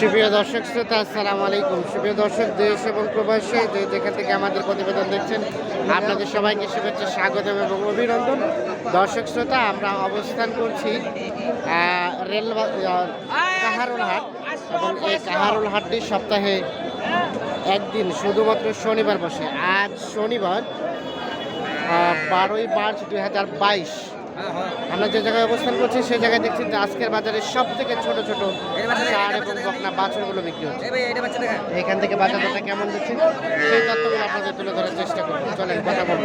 সুপ্রিয় দর্শক শ্রোতা, আসসালামু আলাইকুম। সুপ্রিয় দর্শক, দেশ এবং প্রবাসী, যে যেখান থেকে আমাদের প্রতিবেদন দেখছেন, আপনাদের সবাইকে শুভেচ্ছা, স্বাগতম এবং অভিনন্দন। দর্শক শ্রোতা, আমরা অবস্থান করছি রেল কাহারোল হাট এবং এই কাহারোল হাটটি সপ্তাহে একদিন, শুধুমাত্র শনিবার বসে। আজ শনিবার বারোই মার্চ দুই হাজার বাইশ। আমরা যে জায়গায় অবস্থান করছি সেই জায়গায় দেখছি যে আজকের বাজারে সব থেকে ছোট ছোট সার এবং বকনা বাছরগুলো বিক্রি হচ্ছে। এখান থেকে বাজার দরটা কেমন দিচ্ছে সেই তথ্যগুলো আপনাদের তুলে ধরার চেষ্টা করব। চলেন কথা বলব।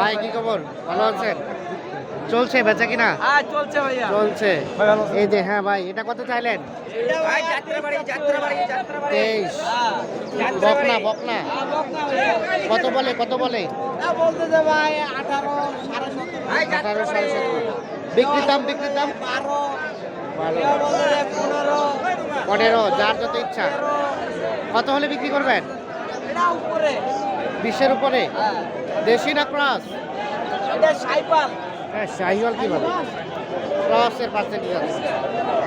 ভাই কি খবর? ভালো আছেন? চলছে বেচা কিনা? হ্যাঁ চলছে ভাইয়া। চলছে। এই যে হ্যাঁ ভাই এটা কত চাইলেন? তেইশ। হ্যাঁ, বকনা বকনা? হ্যাঁ। কত বলে কত বলে? আঠারো সাড়ে সতেরো সতেরো দাম বিক্রির দাম? পনেরো। যার যত ইচ্ছা। কত হলে বিক্রি করবেন? এটা উপরে। বিশের উপরে? দেশি না ক্রস? সাইপাল। হ্যাঁ শাহিওয়াল কি বলে ক্রসের পার্সেন্টেজ আছে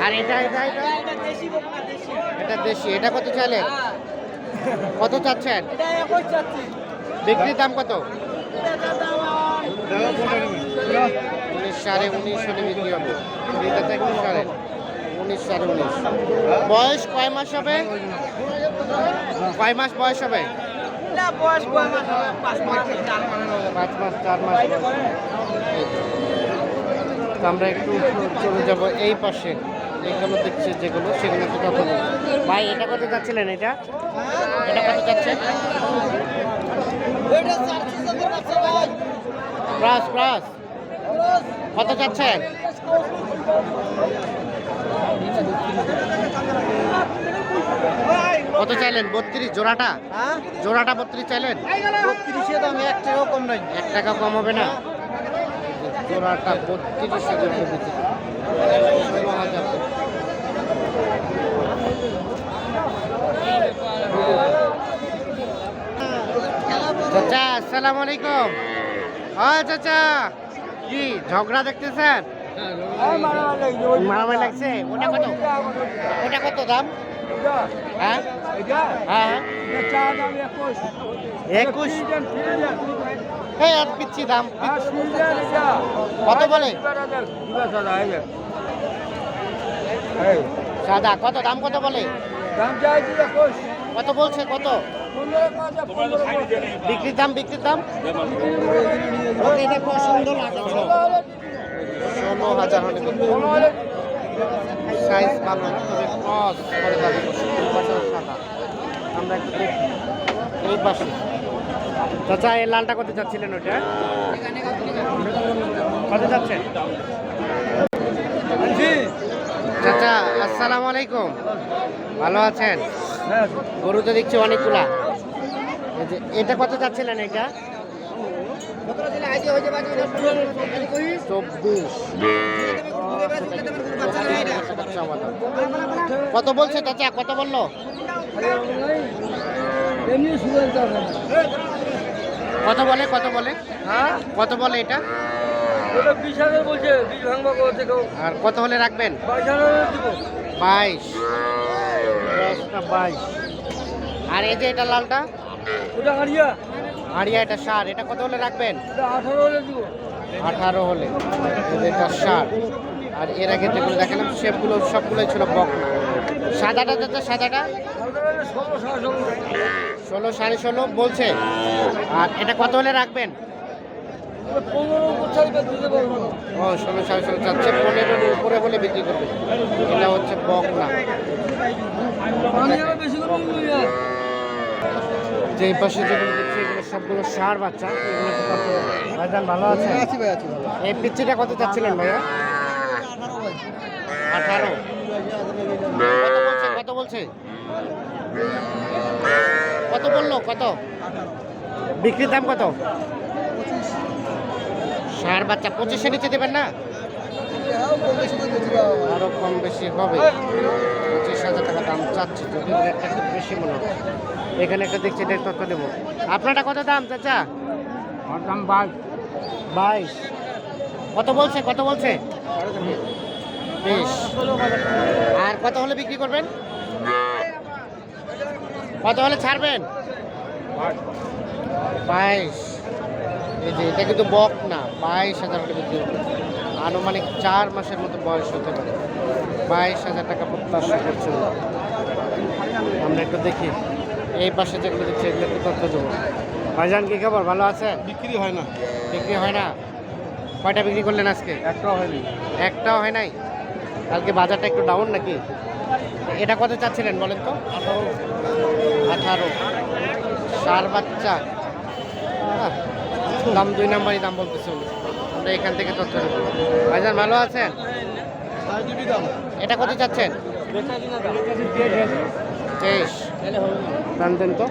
আর এটা এটা এটা? এটা দেশি এটা দেশি। এটা কত চাইলেন হ্যাঁ। কত চাচ্ছেন? এটা একুশ চাচ্ছি। বিক্রির দাম কত? এটা দাম উনিশ সাড়ে উনিশ হলে বিক্রি হবে। এটা তো একটু সাড়ে উনিশ সাড়ে উনিশ। বয়স কয় মাস হবে? কয় মাস বয়স হবে? বয়স পাঁচ মাস চার মাস। তো। আমরা একটু চলে যাব এই পাশে। এখানে দেখছি যেগুলো সেগুলো একটু কথা বলব। ভাই এটা কত যাচ্ছিলেন এটা? এটা কত যাচ্ছে? ক্রাস ক্রাস। কত যাচ্ছেন কত চাইলেন? বত্রিশ জোড়াটা? হ্যাঁ? জোড়াটা বত্রিশ চাইলেন? বত্রিশে দাম এক টাকাও কম নাই। এক টাকা কম হবে না? জোড়াটা বত্রিশ হাজার চাচা আসসালামু আলাইকুম। হ্যাঁ চাচা। কি ঝগড়া দেখতেছেন? মারামারি লাগছে? ওটা কত? ওটা কত দাম? হ্যাঁ? হ্যাঁ হ্যাঁ। আর পিচ্ছি দাম। কত বলে? সাদা। কত? দাম কত বলে? কত বলছে? কত? বিক্রির দাম বিক্রির দাম? ওকে দেখো সুন্দর ষোলো হাজার সাইজ ভালো না তবে ক্রস করে সাদা। আমরা একটু দেখি। এই পাশে। চাচা এই লালটা কত চাচ্ছিলেন ওটা কত যাচ্ছেন চাচা আসসালামু আলাইকুম। ভালো আছেন? গরু তো দেখছি অনেকগুলা। এই এটা কত চাচ্ছিলেন এটা? চব্বিশ। কত বলছে চাচা? কত বলল? কত বলে? কত বলে? হ্যাঁ? কত বলে এটা? আর কত হলে রাখবেন? বাইশ বাইশ। আর এই যে এটা লালটা? হাড়িয়া এটা সার এটা কত হলে রাখবেন? আঠারো হলে এটা সার। আর এর আগে যেগুলো দেখালাম সেগুলো সবগুলোই ছিল বকনা সাদাটা যাচ্ছে সাদাটা? ষোলো সাড়ে ষোলো বলছে। আর এটা কত হলে রাখবেন? ও ষোলো সাড়ে ষোলো যাচ্ছে পনেরোর উপরে হলে বিক্রি করবে। এটা হচ্ছে বকনা যে এই পাশে যেগুলো দেখছি এগুলো সবগুলো সার বাচ্চা। এগুলো কত? ভাইজান ভালো আছে? এই পিচ্ছিটা কত চাচ্ছিলেন ভাইয়া? আঠারো। কত বলছে? কত বলল? কত? বিক্রির দাম কত? সার বাচ্চা পঁচিশে নিচে দেবেন না? আরও কম বেশি হবে। পঁচিশ হাজার টাকা দাম। চাচ্ছি যদি রেটটা একটু বেশি মনে হয় এখানে একটা দেখছি এটার তথ্য দেবো। আপনারটা কত দাম চাচা? দাম বাইশ। বাইশ। কত বলছে কত বলছে? বেশ আর কত হলে বিক্রি করবেন? কত হলে ছাড়বেন? বাইশ। এই যে এটা কিন্তু বক না বাইশ হাজার টাকা বিক্রি। আনুমানিক চার মাসের মতো বয়স হতে পারে। বাইশ হাজার টাকা প্রত্যাশা করছিল একটু দেখি। এই পাশে যেগুলো দেখছি এগুলো একটু তথ্য দেবো। ভাইজান কি খবর? ভালো আছে? বিক্রি হয় না। বিক্রি হয় না? কয়টা বিক্রি করলেন আজকে? একটাও হয়নি। একটাও হয় নাই? কালকে বাজারটা একটু ডাউন নাকি? এটা কত চাচ্ছিলেন বলেন তো? আঠারো। আঠারো। সার বাচ্চা। দাম দুই নাম্বারই দাম বলতেছে। আমরা এখান থেকে তথ্য ভাইজান ভালো আছেন? এটা কত চাচ্ছেন? দাম দেন তো।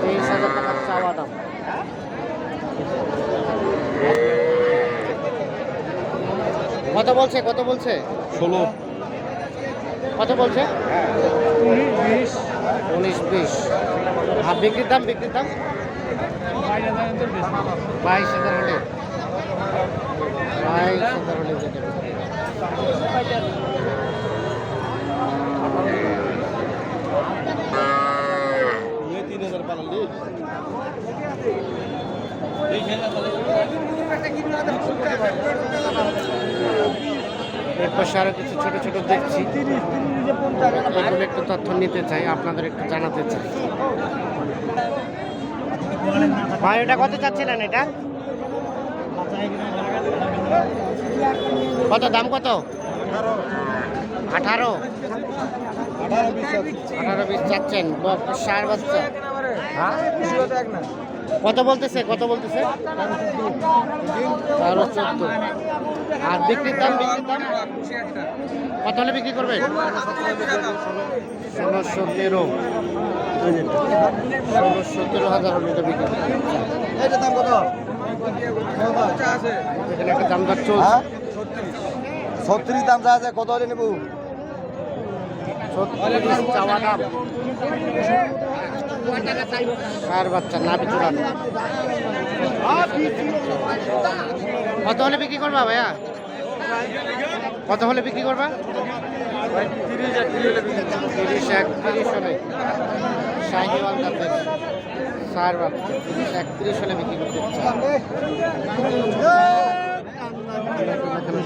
তেইশ হাজার টাকার চাওয়া দাম। কত বলছে কত বলছে? ষোলো। কত বলছে? উনিশ বিশ। আর বিক্রির দাম বিক্রির দাম? বাইশ হাজার হলে বাইশ হাজার হলে যেতে পারে। তিন হাজার পালালি এর পাশে আরও কিছু ছোট ছোট দেখছি। এগুলো একটু তথ্য নিতে চাই, আপনাদের একটু জানাতে চাই। ভাই, এটা কত চাচ্ছিলেন এটা? কত, দাম কত? আঠারো। আঠারো বিশ চাচ্ছেন। সার বাচ্চা কত বলতেছে কত বলতেছে? তেরো চোদ্দ আর বিক্রির দাম বিক্রির দাম? কত হলে বিক্রি করবেন ষোলো সতেরো। ষোলো সতেরো হাজার হলে এটা বিক্রি। এটা দাম কত? এখানে একটা দাম দর চলছে। ছত্রিশ দাম যা আছে কত হলে নেব? চাওয়া দাম। সার বাচ্চা, নাভি চূড়ানো কত হলে বিক্রি করবা ভাইয়া? কত হলে বিক্রি করবা? তিরিশ একত্রিশ হলে। শাহিওয়াল জাতের সার বাচ্চা তিরিশ একত্রিশ হলে বিক্রি করতে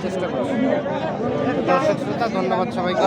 চেষ্টা করছি। দর্শক, শ্রোতা, ধন্যবাদ সবাইকে।